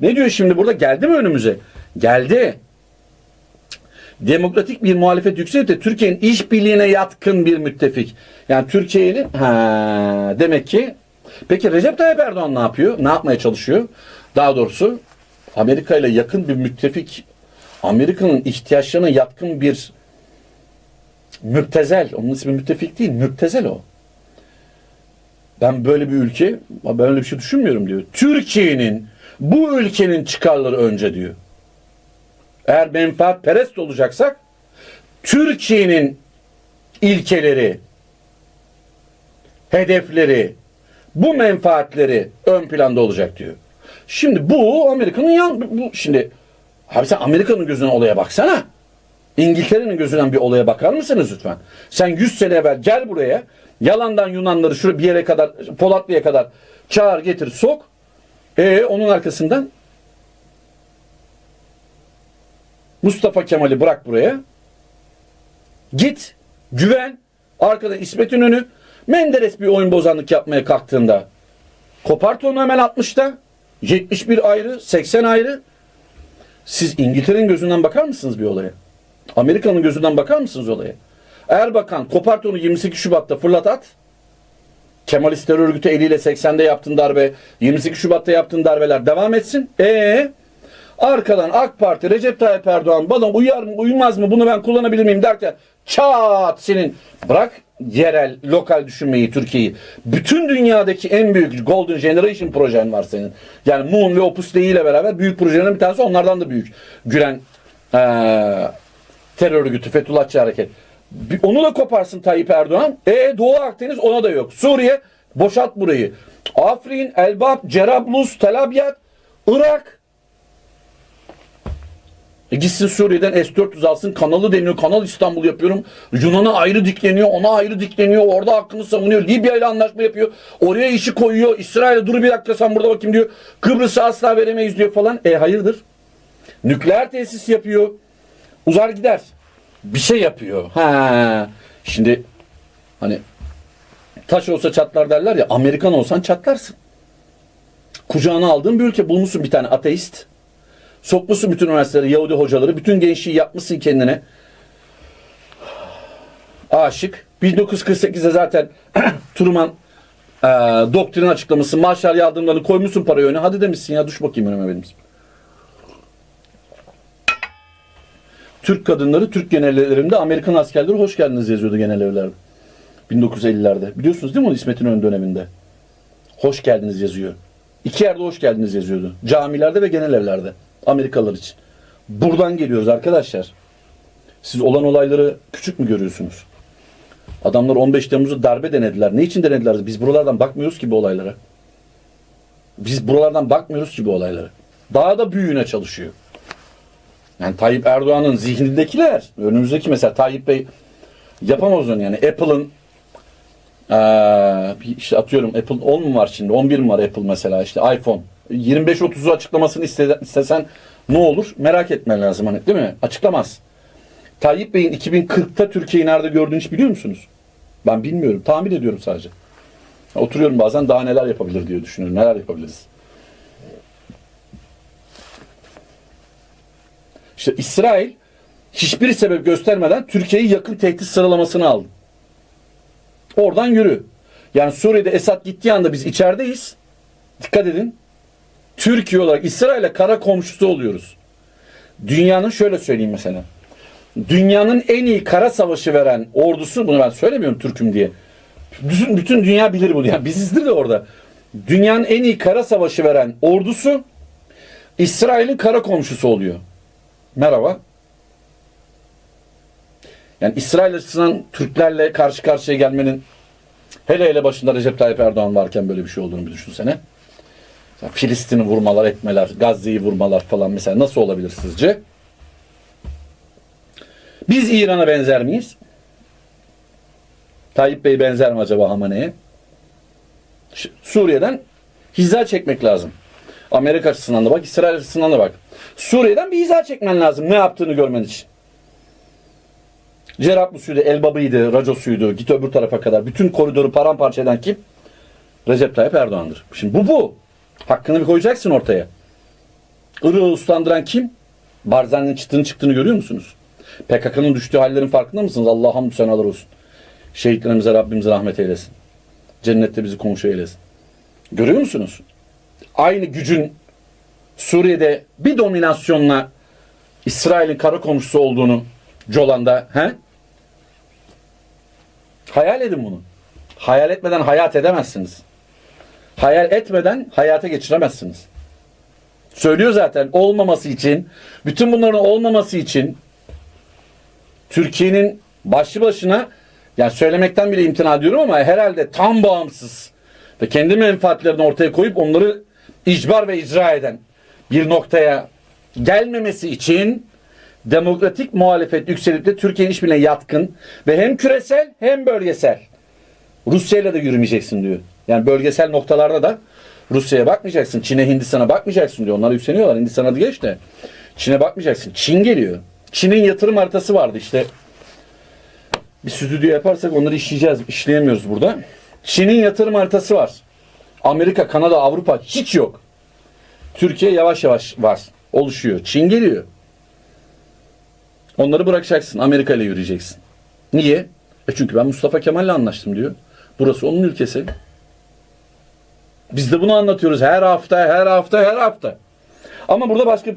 Ne diyor şimdi burada? Geldi mi önümüze? Geldi. Demokratik bir muhalefet yükselip de Türkiye'nin işbirliğine yatkın bir müttefik. Yani Türkiye'nin demek ki peki Recep Tayyip Erdoğan ne yapıyor? Ne yapmaya çalışıyor? Daha doğrusu Amerika ile yakın bir müttefik Amerika'nın ihtiyaçlarına yatkın bir müptezel. Onun ismi müttefik değil, müptezel o. Ben böyle bir ülke, ben öyle bir şey düşünmüyorum diyor. Türkiye'nin, bu ülkenin çıkarları önce diyor. Eğer menfaat perest olacaksak, Türkiye'nin ilkeleri, hedefleri, bu menfaatleri ön planda olacak diyor. Şimdi bu Amerika'nın yan, bu şimdi abi sen Amerika'nın gözüne olaya baksana. İngiltere'nin gözünden bir olaya bakar mısınız lütfen? Sen 100 sene evvel gel buraya. Yalandan Yunanları şuraya bir yere kadar Polatlı'ya kadar çağır getir sok. E onun arkasından Mustafa Kemal'i bırak buraya. Git, güven. Arkada İsmet İnönü. Menderes bir oyun bozanlık yapmaya kalktığında kopart onu hemen 60'ta. 71 ayrı, 80 ayrı. Siz İngiltere'nin gözünden bakar mısınız bir olaya? Amerika'nın gözünden bakar mısınız olaya? Erbakan kopart onu 28 Şubat'ta fırlat at. Kemalist terör örgütü eliyle 80'de yaptığın darbe, 28 Şubat'ta yaptığın darbeler devam etsin. E arkadan AK Parti Recep Tayyip Erdoğan bana uyar mı uymaz mı bunu ben kullanabilir miyim derken çat senin bırak yerel, lokal düşünmeyi Türkiye'yi. Bütün dünyadaki en büyük Golden Generation projen var senin. Yani Moon ve Opus Dei ile beraber büyük projelerin bir tanesi onlardan da büyük. Gülen eee terör örgütü Fethullahçı hareket. Onu da koparsın Tayyip Erdoğan. E Doğu Akdeniz ona da yok. Suriye boşalt burayı. Afrin, Elbap, Cerablus, Tel Abyad, Irak. E gitsin Suriye'den S-400 alsın. Kanalı deniyor. Kanal İstanbul yapıyorum. Yunan'a ayrı dikleniyor. Ona ayrı dikleniyor. Orada hakkını savunuyor. Libya ile anlaşma yapıyor. Oraya işi koyuyor. İsrail'e dur bir dakika sen burada bakayım diyor. Kıbrıs'ı asla veremeyiz diyor falan. E hayırdır? Nükleer tesis yapıyor. Uzar gider. Bir şey yapıyor. Ha. Şimdi hani taş olsa çatlar derler ya Amerikan olsan çatlarsın. Kucağına aldığın bir ülke bulmuşsun bir tane ateist. Sokmuşsun bütün üniversiteleri, Yahudi hocaları, bütün gençliği yapmışsın kendine. Aşık. 1948'de zaten Truman e, doktrin açıklaması, Marshall yardımlarını koymuşsun parayı önüne. Hadi demişsin ya düş bakayım önüme benim. Türk kadınları Türk genellerinde Amerikan askerleri hoş geldiniz yazıyordu genel evlerde. 1950'lerde. Biliyorsunuz değil mi onu İsmet İnönü döneminde? Hoş geldiniz yazıyor. İki yerde hoş geldiniz yazıyordu. Camilerde ve genel evlerde. Amerikalılar için. Buradan geliyoruz arkadaşlar. Siz olan olayları küçük mü görüyorsunuz? Adamlar 15 Temmuz'u darbe denediler. Ne için denediler? Biz buralardan bakmıyoruz ki bu olaylara. Biz buralardan bakmıyoruz ki bu olaylara. Daha da büyüğüne çalışıyor. Yani Tayyip Erdoğan'ın zihnindekiler, önümüzdeki mesela Tayyip Bey yapamaz onu yani. Apple'ın bir işte atıyorum Apple 10 mu var şimdi? 11 mi var Apple mesela işte iPhone. 25-30'u açıklamasını iste- istesen ne olur? Merak etmen lazım hani değil mi? Açıklamaz. Tayyip Bey'in 2040'ta Türkiye'yi nerede gördüğünü hiç biliyor musunuz? Ben bilmiyorum. Tahmin ediyorum sadece. Oturuyorum bazen daha neler yapabilir diye düşünüyorum. Neler yapabiliriz? İşte İsrail hiçbir sebep göstermeden Türkiye'yi yakın tehdit sıralamasına aldı. Oradan yürü. Yani Suriye'de Esad gittiği anda biz içerideyiz. Dikkat edin. Türkiye olarak İsrail'e kara komşusu oluyoruz. Dünyanın şöyle söyleyeyim mesela. Dünyanın en iyi kara savaşı veren ordusu, bunu ben söylemiyorum Türk'üm diye. Bütün, bütün dünya bilir bunu. Yani bizizdir de orada. Dünyanın en iyi kara savaşı veren ordusu İsrail'in kara komşusu oluyor. Merhaba. Yani İsrail açısından Türklerle karşı karşıya gelmenin hele hele başında Recep Tayyip Erdoğan varken böyle bir şey olduğunu bir düşünsene. Filistin'i vurmalar etmeler, Gazze'yi vurmalar falan mesela nasıl olabilir sizce? Biz İran'a benzer miyiz? Tayyip Bey benzer mi acaba Hamane'ye? Suriye'den hiza çekmek lazım. Amerika açısından da bak, İsrail açısından da bak. Suriye'den bir hiza çekmen lazım ne yaptığını görmen için. Cerablusuydu, Elbabı'ydı, Racos'uydu, git öbür tarafa kadar. Bütün koridoru paramparça eden kim? Recep Tayyip Erdoğan'dır. Şimdi bu bu. Hakkını bir koyacaksın ortaya. Irak'ı uslandıran kim? Barzani'nin çıktığını çıktığını görüyor musunuz? PKK'nın düştüğü hallerin farkında mısınız? Allah hamdü senalar olsun. Şehitlerimize Rabbimiz rahmet eylesin. Cennette bizi komşu eylesin. Görüyor musunuz? Aynı gücün Suriye'de bir dominasyonla İsrail'in kara komşusu olduğunu Colan'da he? Hayal edin bunu. Hayal etmeden hayat edemezsiniz. Hayal etmeden hayata geçiremezsiniz. Söylüyor zaten olmaması için, bütün bunların olmaması için Türkiye'nin başlı başına yani söylemekten bile imtina ediyorum ama herhalde tam bağımsız ve kendi menfaatlerini ortaya koyup onları icbar ve icra eden bir noktaya gelmemesi için demokratik muhalefet yükselip de Türkiye'nin işbirliğine yatkın ve hem küresel hem bölgesel Rusya'yla da yürümeyeceksin diyor. Yani bölgesel noktalarda da Rusya'ya bakmayacaksın. Çin'e Hindistan'a bakmayacaksın diyor. Onlar yükseliyorlar. Hindistan adı geç de. Çin'e bakmayacaksın. Çin geliyor. Çin'in yatırım haritası vardı işte. Bir stüdyo yaparsak onları işleyeceğiz. İşleyemiyoruz burada. Çin'in yatırım haritası var. Amerika, Kanada, Avrupa hiç yok. Türkiye yavaş yavaş var. Oluşuyor. Çin geliyor. Onları bırakacaksın. Amerika ile yürüyeceksin. Niye? E çünkü ben Mustafa Kemal'le anlaştım diyor. Burası onun ülkesi. Biz de bunu anlatıyoruz her hafta, her hafta, her hafta. Ama burada başka bir